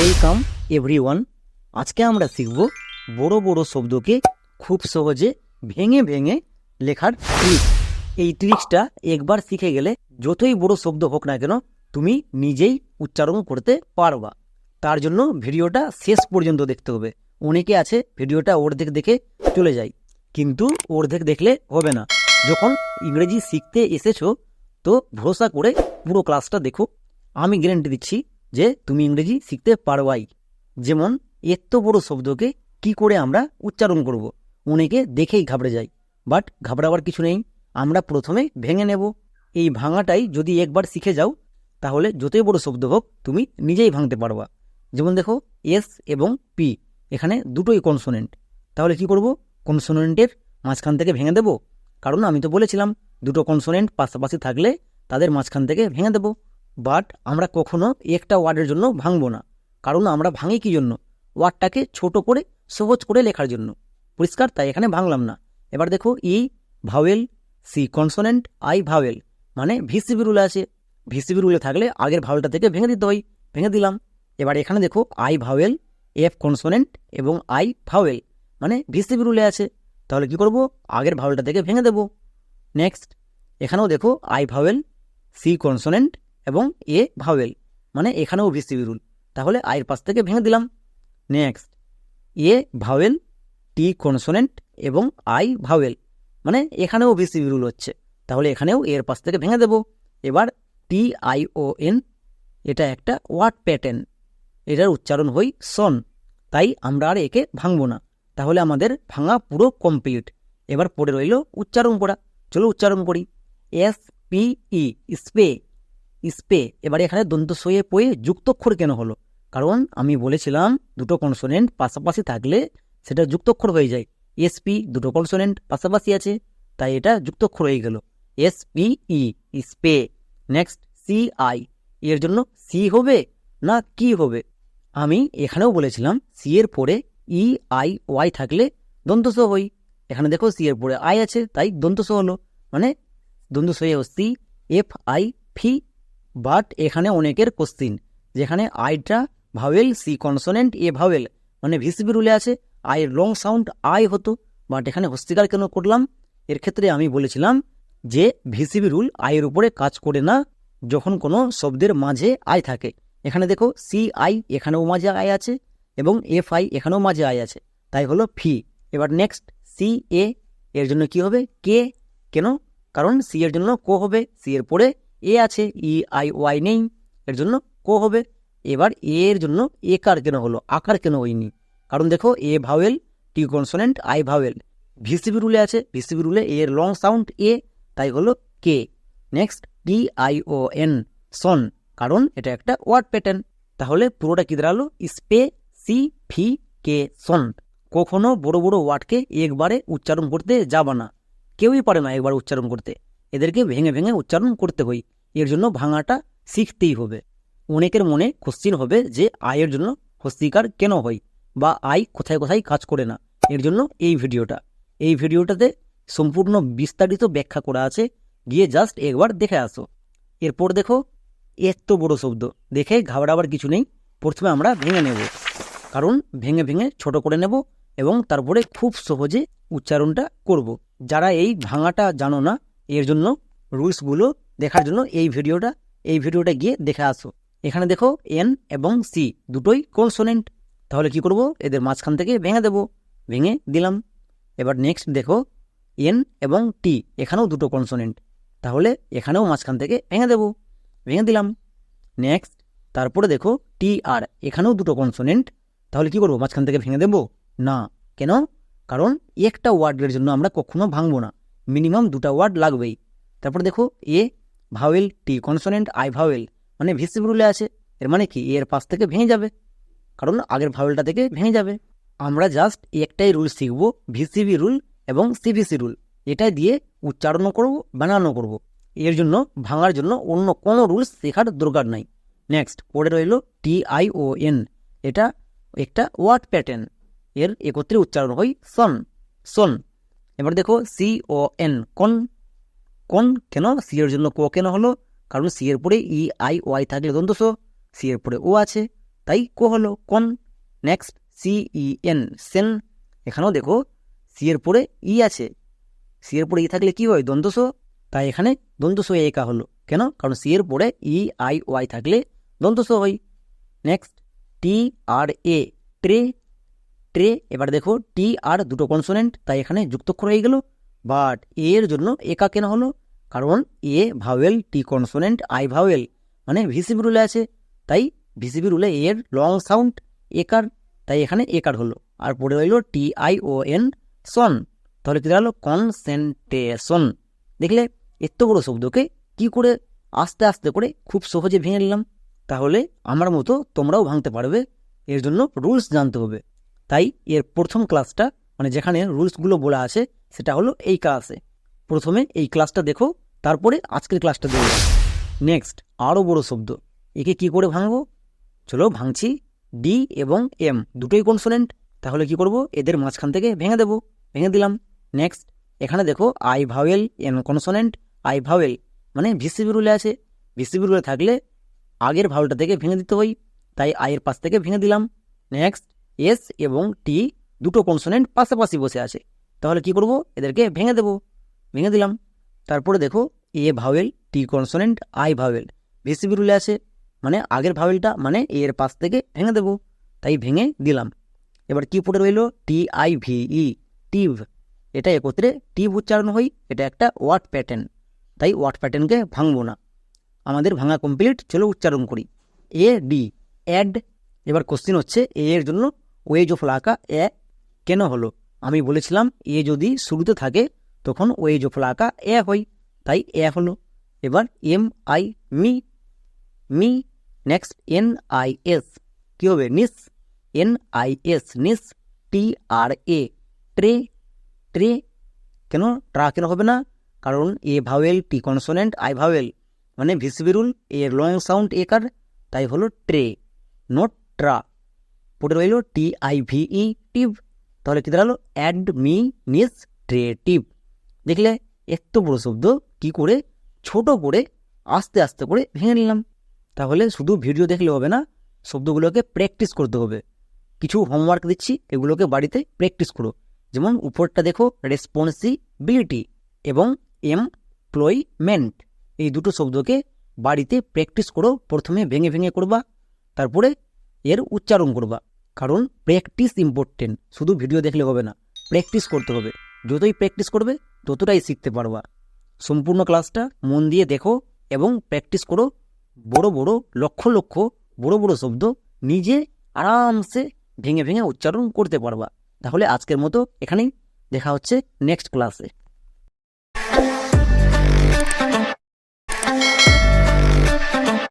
Welcome everyone আজকে আমরা শিখব বড় বড় শব্দকে খুব সহজে ভেঙে ভেঙে লেখার ট্রিক এই ট্রিক্সটা একবার শিখে গেলে যতই বড় শব্দ হোক না কেন, তুমি নিজেই উচ্চারণ করতে পারবা। তার জন্য ভিডিওটা শেষ পর্যন্ত দেখতে হবে। অনেকে আছে, ভিডিওটা অর্ধেক দেখে চলে যায়, কিন্তু অর্ধেক দেখলে হবে না। যখন ইংরেজি শিখতে এসেছ, তো ভরসা করে পুরো ক্লাসটা দেখো। আমি গ্যারেন্টি দিচ্ছি যে তুমি ইংরেজি শিখতে পারবাই যেমন এত বড় শব্দকে কি করে আমরা উচ্চারণ করব। অনেকে দেখেই ঘাবড়ে যায়। বাট ঘাবড়াবার কিছু নেই, আমরা প্রথমে ভেঙে নেব। এই ভাঙাটাই যদি একবার শিখে যাও, তাহলে যতই বড় শব্দ হোক, তুমি নিজেই ভাঙতে পারবা। যেমন দেখো, এস এবং পি এখানে দুটোই কনসোনেন্ট তাহলে কি করব? কনসোনেন্টের মাঝখান থেকে ভেঙে দেব? কারণ আমি তো বলেছিলাম, দুটো কনসোনেন্ট পাশাপাশি থাকলে তাদের মাঝখান থেকে ভেঙে দেব। বাট আমরা কখনো একটা ওয়ার্ডের জন্য ভাঙবো না। কারণ আমরা ভাঙি কি জন্য? ওয়ার্ডটাকে ছোট করে, সহজ করে লেখার জন্য। পরিষ্কার, তাই এখানে ভাঙলাম না। এবার দেখো, E, vowel, C, consonant, I, vowel. মানে ভিসিবি রুলে আছে। ভিসিবি রুলে থাকলে আগের ভাওয়েলটা থেকে ভেঙে দিতে হয়। ভেঙে দিলাম। এবার এখানে দেখো, আই, ভাওয়েল, এফ, কনসোনেন্ট এবং আই, ভাওয়েল। মানে ভিসিবি রুলে আছে। তাহলে কি করব? আগের ভাওয়েলটা থেকে ভেঙে দেব। নেক্সট, এখানেও দেখো, আই, ভাওয়েল, সি, কনসোনেন্ট এবং এ ভাওয়েল মানে এখানেও ভিসিবি রুল তাহলে আয়ের পাশ থেকে ভেঙে দিলাম। Next A vowel T consonant এবং আই ভাওয়েল মানে এখানেও ভিসিবি রুল হচ্ছে। তাহলে এখানেও এর পাশ থেকে ভেঙে দেব। এবার টি আই ও এন এটা একটা ওয়ার্ড প্যাটার্ন। এটার উচ্চারণ হই সন তাই আমরা আর একে ভাঙব না। তাহলে আমাদের ভাঙা পুরো কমপ্লিট এবার পড়ে রইল উচ্চারণ করা চলো উচ্চারণ করি। এস পি ই স্পে স্পে এবারে এখানে দন্ত সয়ে পয়ে যুক্তক্ষর কেন হলো? কারণ আমি বলেছিলাম দুটো কনসোনেন্ট পাশাপাশি থাকলে সেটা যুক্তক্ষর হয়ে যায়। এসপি দুটো কনসোনেন্ট পাশাপাশি আছে, তাই এটা যুক্তক্ষর হয়ে গেল। S P E spe next C I. এর জন্য সি হবে না কি হবে? আমি এখানেও বলেছিলাম সি এর পরে ই, আই, ওয়াই থাকলে দন্তস হই। এখানে দেখো সি এর পরে আই আছে, তাই দন্তস হলো। মানে দন্ত সয়ে C, F, I, fi but এখানে অনেকের কোশ্চিন, যেখানে আইটা vowel, C consonant, A vowel মানে ভিসিবি রুলে আছে, আই লং সাউন্ড আই হতো, বাট এখানে হস্তিকার কেন করলাম? এর ক্ষেত্রে আমি বলেছিলাম যে ভিসিবি রুল আয়ের উপরে কাজ করে না যখন কোনো শব্দের মাঝে আই থাকে। এখানে দেখো, সি আই এখানেও মাঝে আই আছে এবং এফ আই এখানেও মাঝে আই আছে। তাই হলো ফি। এবার নেক্সট, সি, এ, এর জন্য কি হবে? কে? কেন? কারণ সি এর জন্য কো হবে, সি এর পরে এ আছে ই, আই, ওয়াই নেই, এর জন্য কো হবে। এবার এ এর জন্য একার কেন হলো? আকার কেন হয়নি? কারণ দেখো, A vowel T consonant I vowel VCB রুলে আছে, ভিসিবি রুলে এ এর লং সাউন্ড এ তাই হলো কে next T I O N tion কারণ এটা একটা ওয়ার্ড প্যাটার্ন তাহলে পুরোটা কি দাঁড়াল? স্পে সি ফি কে সন কখনো বড় বড় ওয়ার্ডকে একবারে উচ্চারণ করতে যাবা না। কেউই পারে না একবার উচ্চারণ করতে। এদেরকে ভেঙে ভেঙে উচ্চারণ করতে হয় এর জন্য ভাঙাটা শিখতেই হবে। অনেকের মনে কোশ্চিন হবে যে, আয়ের জন্য হস্তিকার কেন হয় বা আয় কোথায় কোথায় কাজ করে না। এর জন্য এই ভিডিওটা। এই ভিডিওটাতে সম্পূর্ণ বিস্তারিত ব্যাখ্যা করা আছে। গিয়ে জাস্ট একবার দেখে আসো। এরপর দেখো, এত বড় শব্দ। দেখে ঘাবড়াবার কিছু নেই। প্রথমে আমরা ভেঙে নেব। কারণ ভেঙে ভেঙে ছোট করে নেব এবং তারপরে খুব সহজে উচ্চারণটা করব। যারা এই ভাঙাটা জানো না এর জন্য রুলসগুলো দেখার জন্য এই ভিডিওটা এই ভিডিওটা গিয়ে দেখে আসো। এখানে দেখো এন এবং সি দুটোই কনসোনেন্ট তাহলে কি করব? এদের মাঝখান থেকে ভেঙে দেব। ভেঙে দিলাম। এবার নেক্সট দেখো এন এবং টি এখানেও দুটো কনসোনেন্ট তাহলে এখানেও মাঝখান থেকে ভেঙে দেব। ভেঙে দিলাম। নেক্সট তারপরে দেখো টি আর এখানেও দুটো কনসোনেন্ট তাহলে কি করব? মাঝখান থেকে ভেঙে দেব? না। কেন? কারণ একটা ওয়ার্ডের জন্য আমরা কখনো ভাঙবো না। মিনিমাম দুটা ওয়ার্ড লাগবেই। তারপর দেখো, A, vowel, T, consonant, I, vowel. মানে ভিসিবি রুলে আছে, এর মানে কি? এর পাশ থেকে ভেঙে যাবে। কারণ আগের ভাওয়েলটা থেকে ভেঙে যাবে। আমরা জাস্ট একটাই রুল শিখব, ভিসিবি রুল এবং সিবিসি রুল। এটা দিয়ে উচ্চারণও করব বানানো করব। এর জন্য, ভাঙার জন্য অন্য কোনো রুলস শেখার দরকার নাই। নেক্সট পরে রইল টি আই ও এন। এটা একটা ওয়ার্ড প্যাটার্ন। এর একত্রে উচ্চারণ হয় সন। সন। এবার দেখো সি ও এন কন, কোন কেন? সি এর জন্য ক কেন হলো? কারণ সি এর পরে ই আই ওয়াই থাকলে দন্তস সি এর পরে ও আছে। তাই কো হলো, con? Next C E N cen এখানেও দেখো সি এর পরে ই আছে। সি এর পরে ই থাকলে কি হয়? দন্তস তাই এখানে দন্তস একা হলো। কেন? কারণ সি এর পরে ই আই ওয়াই থাকলে দন্তস হয়। Next T R A tre tre, এবার দেখো টি আর দুটো কনসোনেন্ট তাই এখানে যুক্তক্ষর হয়ে গেল। বাট এ এর জন্য একা কেন হলো? কারণ A vowel T consonant I vowel মানে ভিসিবি রুলে আছে। তাই ভিসিবি রুলে এ এর লং সাউন্ড একার তাই এখানে একার হলো। আর পড়ে রইল টি আই ও এন সন তাহলে কি দাঁড়াল? কনসেন্ট্রেশন দেখলে এত বড় শব্দকে কি করে আস্তে আস্তে করে খুব সহজে ভেঙে নিলাম? তাহলে আমার মতো তোমরাও ভাঙতে পারবে। এর জন্য রুলস জানতে হবে। তাই এর প্রথম ক্লাসটা মানে যেখানে রুলসগুলো বলা আছে, সেটা হলো এই ক্লাসে প্রথমে এই ক্লাসটা দেখো, তারপরে আজকের ক্লাসটা দেখো। নেক্সট আরও বড় শব্দ। একে কি করে ভাঙবো? চলো ভাঙছি ডি এবং এম দুটোই কনসোনেন্ট তাহলে কি করব? এদের মাঝখান থেকে ভেঙে দেবো। ভেঙে দিলাম। নেক্সট এখানে দেখো I vowel N consonant I vowel মানে ভিসিবি রুলে আছে। ভিসিবি রুলে থাকলে আগের ভাওয়েলটা থেকে ভেঙে দিতে হয়। তাই আয়ের পাশ থেকে ভেঙে দিলাম। নেক্সট এস এবং টি দুটো কনসোনেন্ট পাশাপাশি বসে আছে। তাহলে কি করব? এদেরকে ভেঙে দেব। ভেঙে দিলাম। তারপরে দেখো A vowel T consonant I vowel VCB রুলে আছে। মানে আগের ভাওয়েলটা মানে এ এর পাশ থেকে ভেঙে দেব। তাই ভেঙে দিলাম। এবার কি পড়ে রইল? T I V E tive. এটা একত্রে টিভ উচ্চারণ হয়। এটা একটা ওয়ার্ড প্যাটার্ন তাই ওয়ার্ড প্যাটার্নকে ভাঙবো না। আমাদের ভাঙা কমপ্লিট চলো উচ্চারণ করি। এ ডি অ্যাড এবার কোশ্চিন হচ্ছে এ এর জন্য ওয়েজ অফ লাকা এ কেন হলো? আমি বলেছিলাম এ যদি শুরুতে থাকে, তখন ওয়েজ অফ লাকা এ হয়। তাই এ হলো। এবার M I mi mi next N I S কী হবে? নিস এন আই এস নিস টি আর এ ট্রে ট্রে কেন? ট্রা কেন হবে না? কারণ A vowel T consonant I vowel মানে ভিসিবিরুল এর লং সাউন্ড একার তাই হলো ট্রে নোট ট্রা পড়ে রইল টি আই ভি ই টিভ। তাহলে কি দাঁড়াল? Administrative দেখলে এত বড় শব্দ, কি করে? ছোট করে, আস্তে আস্তে করে ভেঙে নিলাম। তাহলে শুধু ভিডিও দেখলে হবে না, শব্দগুলোকে প্র্যাকটিস করতে হবে। কিছু হোমওয়ার্ক দিচ্ছি, এগুলোকে বাড়িতে প্র্যাকটিস করো। যেমন উপরটা দেখো, রেসপন্সিবিলিটি এবং এমপ্লয়মেন্ট। এই দুটো শব্দকে বাড়িতে প্র্যাকটিস করো, প্রথমে ভেঙে ভেঙে করবা, তারপরে এর উচ্চারণ করবা। কারণ প্র্যাকটিস ইম্পর্টেন্ট শুধু ভিডিও দেখলে হবে না প্র্যাকটিস করতে হবে। যতই প্র্যাকটিস করবে, ততটাই শিখতে পারবা। সম্পূর্ণ ক্লাসটা মন দিয়ে দেখো এবং প্র্যাকটিস করো। বড় বড়, লক্ষ লক্ষ, বড় বড় শব্দ নিজে আরামসে ভেঙে ভেঙে উচ্চারণ করতে পারবা। তাহলে আজকের মতো এখানেই। দেখা হচ্ছে নেক্সট ক্লাসে